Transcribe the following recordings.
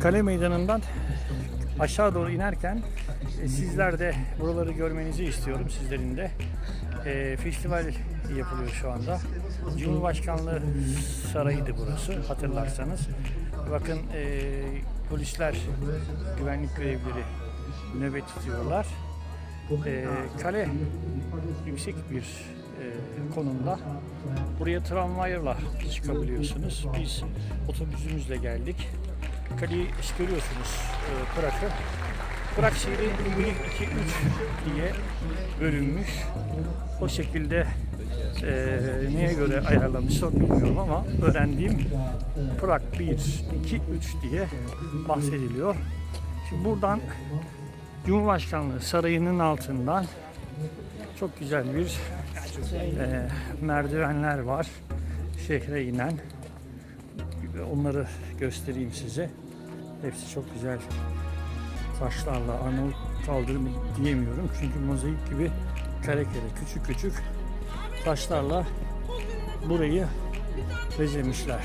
Kale meydanından aşağı doğru inerken e, sizler de buraları görmenizi istiyorum sizlerin de. E, festival yapılıyor şu anda. Cumhurbaşkanlığı Sarayı'dı burası hatırlarsanız. Bakın e, polisler, güvenlik görevlileri nöbet tutuyorlar. E, kale yüksek bir e, konumda. Buraya tramvayla çıkabiliyorsunuz. Biz otobüsümüzle geldik. Kaleyi görüyorsunuz e, Prag'ı. Prag şehri 1, 2, 3 diye bölünmüş. O şekilde e, neye göre ayarlamışlar bilmiyorum ama öğrendiğim Prag 1, 2, 3 diye bahsediliyor. Şimdi buradan Cumhurbaşkanlığı Sarayı'nın altından çok güzel bir e, merdivenler var şehre inen. Onları göstereyim size. Hepsi çok güzel taşlarla Arnavut kaldırımı diyemiyorum çünkü mozaik gibi kare kare küçük küçük taşlarla burayı bezemişler.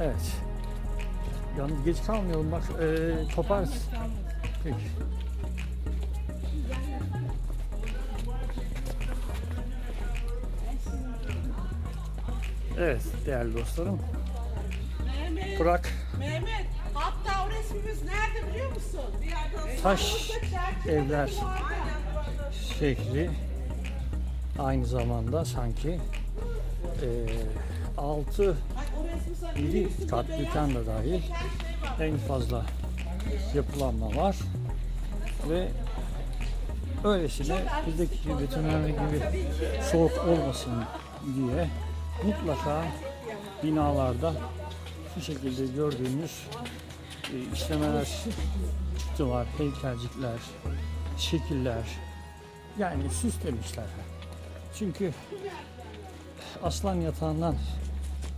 Evet. Yalnız geç kalmayalım bak e, kopar. Peki. Evet değerli dostlarım. Mehmet, Prag Mehmet, hatta o resmimiz nerede biliyor musun? taş evler şehri aynı zamanda sanki e, 6 Bak o resmi sana 7 kat dükkan da dahil en fazla yapılanma var ve öylesine bizdeki gibi betonarme gibi soğuk olmasın diye mutlaka binalarda şu şekilde gördüğümüz e, işlemeler çıktılar, heykelcikler, şekiller yani süslemişler. Çünkü aslan yatağından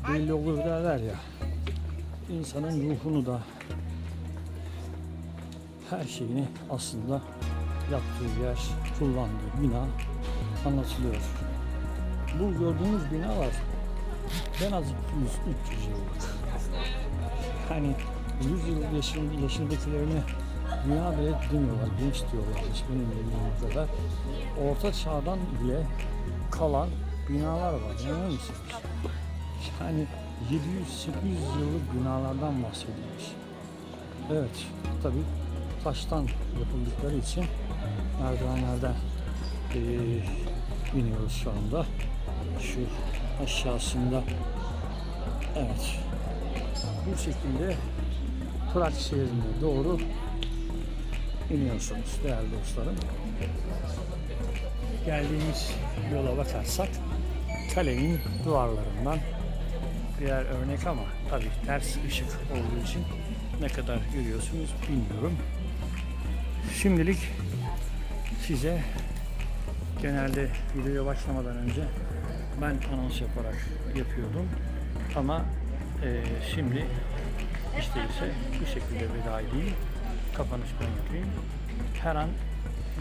belli olur derler ya insanın ruhunu da her şeyini aslında yaptığı yer, kullandığı bina anlatılıyor. Bu gördüğünüz binalar en az 200-300 yıllık. Yani 100 yıl yaşın, yaşındakilerine bina bile demiyorlar, genç diyorlar hiç benim bildiğim kadar. Orta çağdan bile kalan binalar var. İnanır mısınız? Yani 700-800 yıllık binalardan bahsediyoruz. Evet, tabi taştan yapıldıkları için merdivenlerden eee iniyoruz şu anda. Şu aşağısında evet bu şekilde Prag şehrine doğru iniyorsunuz değerli dostlarım. Geldiğimiz yola bakarsak kalenin duvarlarından birer örnek ama tabii ters ışık olduğu için ne kadar görüyorsunuz bilmiyorum. Şimdilik size genelde videoya başlamadan önce ben anons yaparak yapıyordum. Ama eee, şimdi işte ise bu şekilde veda edeyim. Kapanış ben yapayım. Her an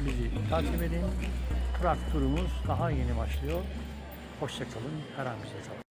bizi takip edin. Prag turumuz daha yeni başlıyor. Hoşçakalın. Her an bize kalın.